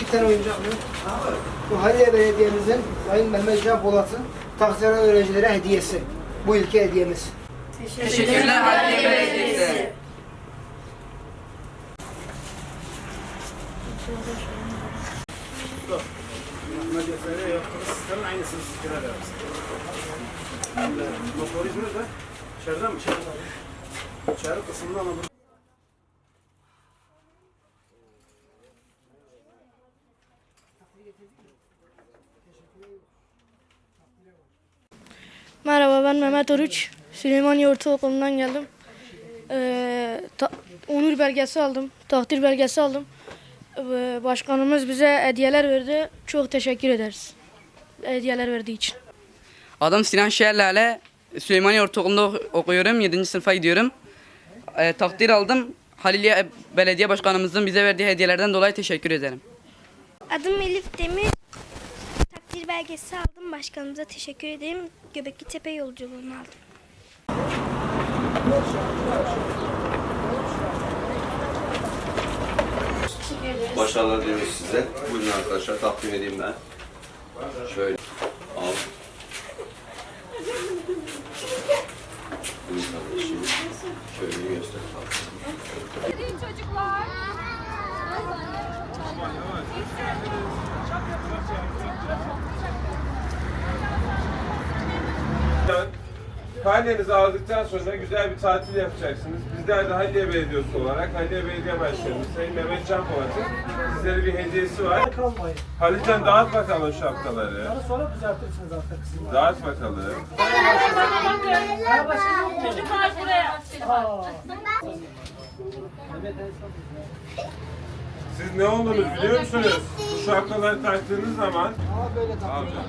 Bir tane oyuncak mı? Bu Haliye Belediye'mizin Sayın Mehmet Can Polat'ın Taksara öğrencilere hediyesi. Bu ilki hediyemiz. Teşekkürler Haliye Belediyesi. Medyatere yaptığınız içeriden mi? İçeriden. İçeri kısmında ama bu- Merhaba ben Mehmet Oruç. Süleymaniye Ortaokulu'ndan geldim. Ee, ta- onur belgesi aldım. Takdir belgesi aldım. Ee, başkanımız bize hediyeler verdi. Çok teşekkür ederiz. Hediyeler verdiği için. Adım Sinan Şerlale. Süleymaniye Ortaokulu'nda oku- okuyorum. 7. sınıfa gidiyorum. Ee, takdir aldım. Haliliye Belediye Başkanımızın bize verdiği hediyelerden dolayı teşekkür ederim. Adım Elif Demir. Takdir belgesi aldım. Başkanımıza teşekkür ederim. Göbekli Tepe yolculuğunu aldım. Başarılar diliyoruz size. Buyurun arkadaşlar takdim edeyim ben. Şöyle Buyurun kardeşim. Şöyle göster. çocuklar. Karnenizi aldıktan sonra güzel bir tatil yapacaksınız. Bizler de Halliye Belediyesi olarak Halliye Belediye Başkanımız Sayın Mehmet Can Polat'ın sizlere bir hediyesi var. Kalmayın. Halit'ten dağıt bakalım şapkaları. Daha sonra düzeltirsiniz arka kısmını. Dağıt bakalım. Çocuklar buraya. Siz ne oldunuz biliyor musunuz? Bu şapkaları taktığınız zaman Ama böyle Al takılın. canım.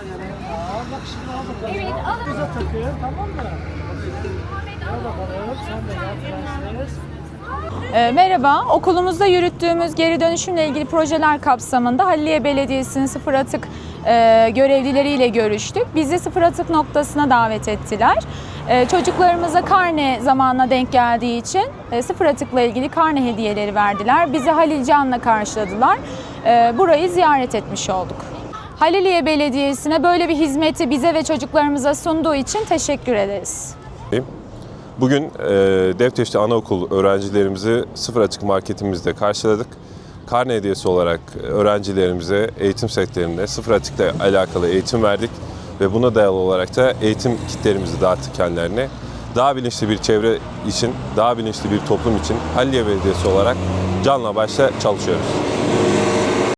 Evet, alın. Bize takıyor, tamam mı? Al bakalım, sen de gel prenses. E, Merhaba, okulumuzda yürüttüğümüz geri dönüşümle ilgili projeler kapsamında Halliye Belediyesi'nin sıfır atık e, görevlileriyle görüştük. Bizi sıfır atık noktasına davet ettiler. E, çocuklarımıza karne zamanına denk geldiği için e, sıfır atıkla ilgili karne hediyeleri verdiler. Bizi Halil Can'la karşıladılar. E, burayı ziyaret etmiş olduk. Haliliye Belediyesi'ne böyle bir hizmeti bize ve çocuklarımıza sunduğu için teşekkür ederiz. Bugün e, Devteş'te anaokul öğrencilerimizi sıfır açık marketimizde karşıladık. Karne hediyesi olarak öğrencilerimize eğitim sektöründe sıfır açıkla alakalı eğitim verdik ve buna dayalı olarak da eğitim kitlerimizi dağıttık kendilerine. Daha bilinçli bir çevre için, daha bilinçli bir toplum için Halliye Belediyesi olarak canla başla çalışıyoruz.